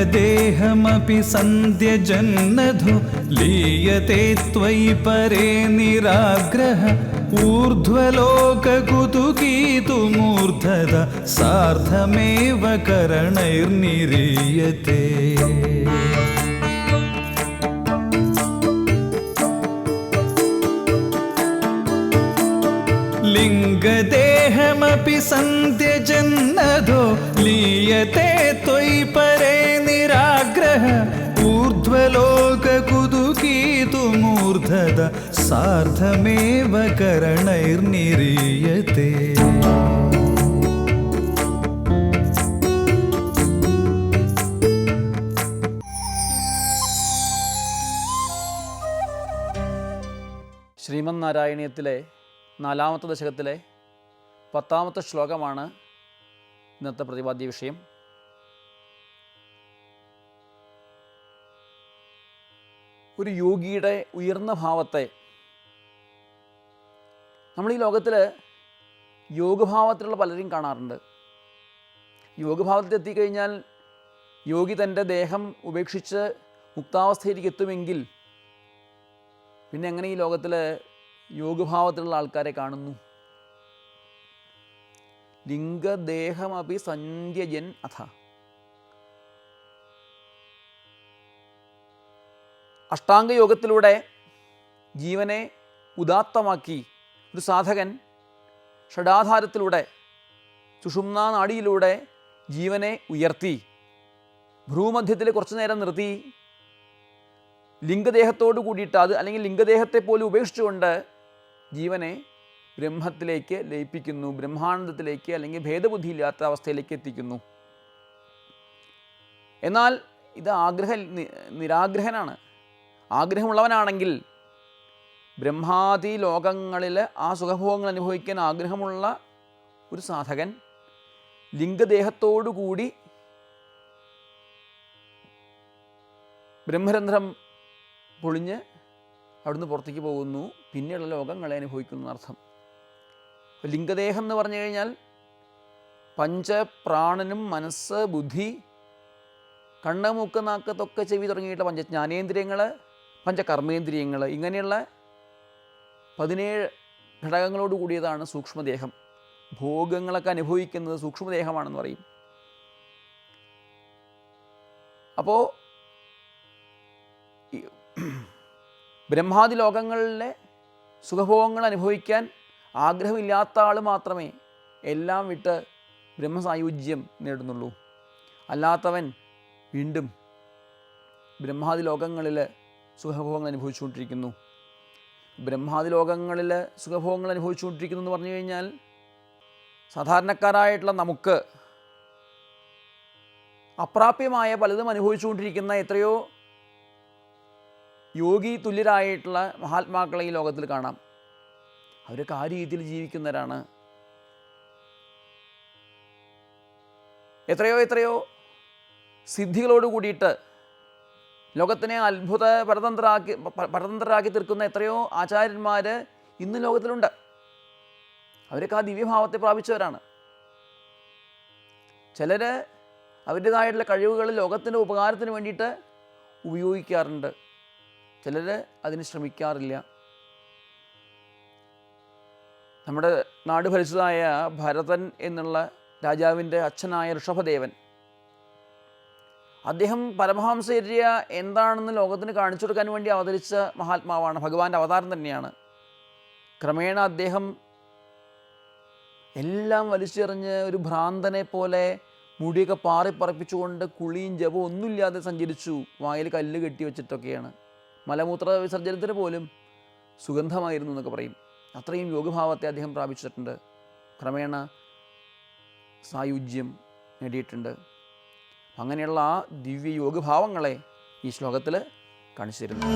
ലിംഗദേഹമപി സന്ധ്യജന്നധു ലീയത്തെ ത്വയി പരേ നിരാഗ്രഹ ഊർധ്വലോകകുതുകീതുമൂർധത സാർദ്ധമേവ കരണൈർനിരീയത്തെ ദേഹമപി സന്ധ്യജന്നതോ ലീയത്തെ ത്വയി പരേ നിരാഗ്രഹ ഊർധ്വലോകകുതുകീതു മൂർധത സാർദ്ധമേവ കരണൈർനിരീയത്തെ ശ്രീമന്നാരായണീയത്തിലെ നാലാമത്തെ ദശകത്തിലെ പത്താമത്തെ ശ്ലോകമാണ് ഇന്നത്തെ പ്രതിപാദ്യ വിഷയം. ഒരു യോഗിയുടെ ഉയർന്ന ഭാവത്തെ നമ്മൾ ഈ ലോകത്തിൽ യോഗഭാവത്തിലുള്ള പലരും കാണാറുണ്ട്. യോഗഭാവത്തിൽ എത്തിക്കഴിഞ്ഞാൽ യോഗി തന്റെ ദേഹം ഉപേക്ഷിച്ച് മുക്താവസ്ഥയിലേക്ക് എത്തുമെങ്കിൽ പിന്നെ എങ്ങനെ ഈ ലോകത്തിൽ യോഗഭാവത്തിലുള്ള ആൾക്കാരെ കാണുന്നു? ലിംഗദേഹമപി സന്ധ്യജൻ അഥ. അഷ്ടാംഗയോഗത്തിലൂടെ ജീവനെ ഉദാത്തമാക്കി ഒരു സാധകൻ ഷഡാധാരത്തിലൂടെ സുഷുമ്നാ നാടിയിലൂടെ ജീവനെ ഉയർത്തി ഭ്രൂമധ്യത്തിൽ കുറച്ചു നേരം നിർത്തി ലിംഗദേഹത്തോട് കൂടിയിട്ട് അത് അല്ലെങ്കിൽ ലിംഗദേഹത്തെ പോലും ഉപേക്ഷിച്ചുകൊണ്ട് ജീവനെ ബ്രഹ്മത്തിലേക്ക് ലയിപ്പിക്കുന്നു ബ്രഹ്മാനന്ദത്തിലേക്ക് അല്ലെങ്കിൽ ഭേദബുദ്ധിയില്ലാത്ത അവസ്ഥയിലേക്ക് എത്തിക്കുന്നു. എന്നാൽ ഇത് ആഗ്രഹ നിരാഗ്രഹനാണ്. ആഗ്രഹമുള്ളവനാണെങ്കിൽ ബ്രഹ്മാദി ലോകങ്ങളിൽ ആ സുഖഭോഗങ്ങൾ അനുഭവിക്കാൻ ആഗ്രഹമുള്ള ഒരു സാധകൻ ലിംഗദേഹത്തോടു കൂടി ബ്രഹ്മരന്ധ്രം പൊളിഞ്ഞ് അവിടുന്ന് പുറത്തേക്ക് പോകുന്നു. പിന്നെയുള്ള ലോകങ്ങളെ അനുഭവിക്കുന്നു എന്നർത്ഥം. ലിംഗദേഹം എന്ന് പറഞ്ഞു കഴിഞ്ഞാൽ പഞ്ചപ്രാണനും മനസ്സ് ബുദ്ധി കണ്ണ് മൂക്ക് നാക്ക് തൊക്കെ ചെവി തുടങ്ങിയിട്ടുള്ള പഞ്ചജ്ഞാനേന്ദ്രിയങ്ങൾ പഞ്ചകർമ്മേന്ദ്രിയങ്ങൾ ഇങ്ങനെയുള്ള പതിനേഴ് ഘടകങ്ങളോട് കൂടിയതാണ് സൂക്ഷ്മദേഹം. ഭോഗങ്ങളൊക്കെ അനുഭവിക്കുന്നത് സൂക്ഷ്മദേഹമാണെന്ന് പറയും. അപ്പോൾ ബ്രഹ്മാദി ലോകങ്ങളിലെ സുഖഭോഗങ്ങൾ അനുഭവിക്കാൻ ആഗ്രഹമില്ലാത്ത ആൾ മാത്രമേ എല്ലാം വിട്ട് ബ്രഹ്മസായുജ്യം നേടുന്നുള്ളൂ. അല്ലാത്തവൻ വീണ്ടും ബ്രഹ്മാദി ലോകങ്ങളിൽ സുഖഭോഗങ്ങൾ അനുഭവിച്ചുകൊണ്ടിരിക്കുന്നു. ബ്രഹ്മാദി ലോകങ്ങളിൽ സുഖഭോഗങ്ങൾ അനുഭവിച്ചുകൊണ്ടിരിക്കുന്നു എന്ന് പറഞ്ഞു കഴിഞ്ഞാൽ സാധാരണക്കാരായിട്ടുള്ള നമുക്ക് അപ്രാപ്യമായ പലതും അനുഭവിച്ചുകൊണ്ടിരിക്കുന്ന എത്രയോ യോഗി തുല്യരായിട്ടുള്ള മഹാത്മാക്കളെ ഈ ലോകത്തിൽ കാണാം. അവരൊക്കെ ആ രീതിയിൽ ജീവിക്കുന്നവരാണ്. എത്രയോ എത്രയോ സിദ്ധികളോട് കൂടിയിട്ട് ലോകത്തിനെ അത്ഭുത പരതന്ത്രരാക്കി പരതന്ത്രരാക്കി തീർക്കുന്ന എത്രയോ ആചാര്യന്മാർ ഇന്ന് ലോകത്തിലുണ്ട്. അവരൊക്കെ ആ ദിവ്യഭാവത്തെ പ്രാപിച്ചവരാണ്. ചിലർ അവരുടേതായിട്ടുള്ള കഴിവുകൾ ലോകത്തിന്റെ ഉപകാരത്തിന് വേണ്ടിയിട്ട് ഉപയോഗിക്കാറുണ്ട്. ചിലർ അതിന് ശ്രമിക്കാറില്ല. നമ്മുടെ നാട് ഭരിച്ചതായ ഭരതൻ എന്നുള്ള രാജാവിന്റെ അച്ഛനായ ഋഷഭദേവൻ. അദ്ദേഹം പരമഹംസചര്യ എന്താണെന്ന് ലോകത്തിന് കാണിച്ചു കൊടുക്കാൻ വേണ്ടി അവതരിച്ച മഹാത്മാവാണ്. ഭഗവാന്റെ അവതാരം തന്നെയാണ്. ക്രമേണ അദ്ദേഹം എല്ലാം വലിച്ചെറിഞ്ഞ് ഒരു ഭ്രാന്തനെ പോലെ മുടിയൊക്കെ പാറിപ്പറപ്പിച്ചുകൊണ്ട് കുളിയും ജപവും ഒന്നുമില്ലാതെ സഞ്ചരിച്ചു. വായിൽ കല്ല് കെട്ടി വെച്ചിട്ടൊക്കെയാണ്. മലമൂത്ര വിസർജനത്തിന് പോലും സുഗന്ധമായിരുന്നു എന്നൊക്കെ പറയും. അത്രയും യോഗഭാവത്തെ അദ്ദേഹം പ്രാപിച്ചിട്ടുണ്ട്. ക്രമേണ സായുജ്യം നേടിയിട്ടുണ്ട്. അങ്ങനെയുള്ള ആ ദിവ്യ യോഗഭാവങ്ങളെ ഈ ശ്ലോകത്തിൽ കാണിച്ചു തരുന്നു.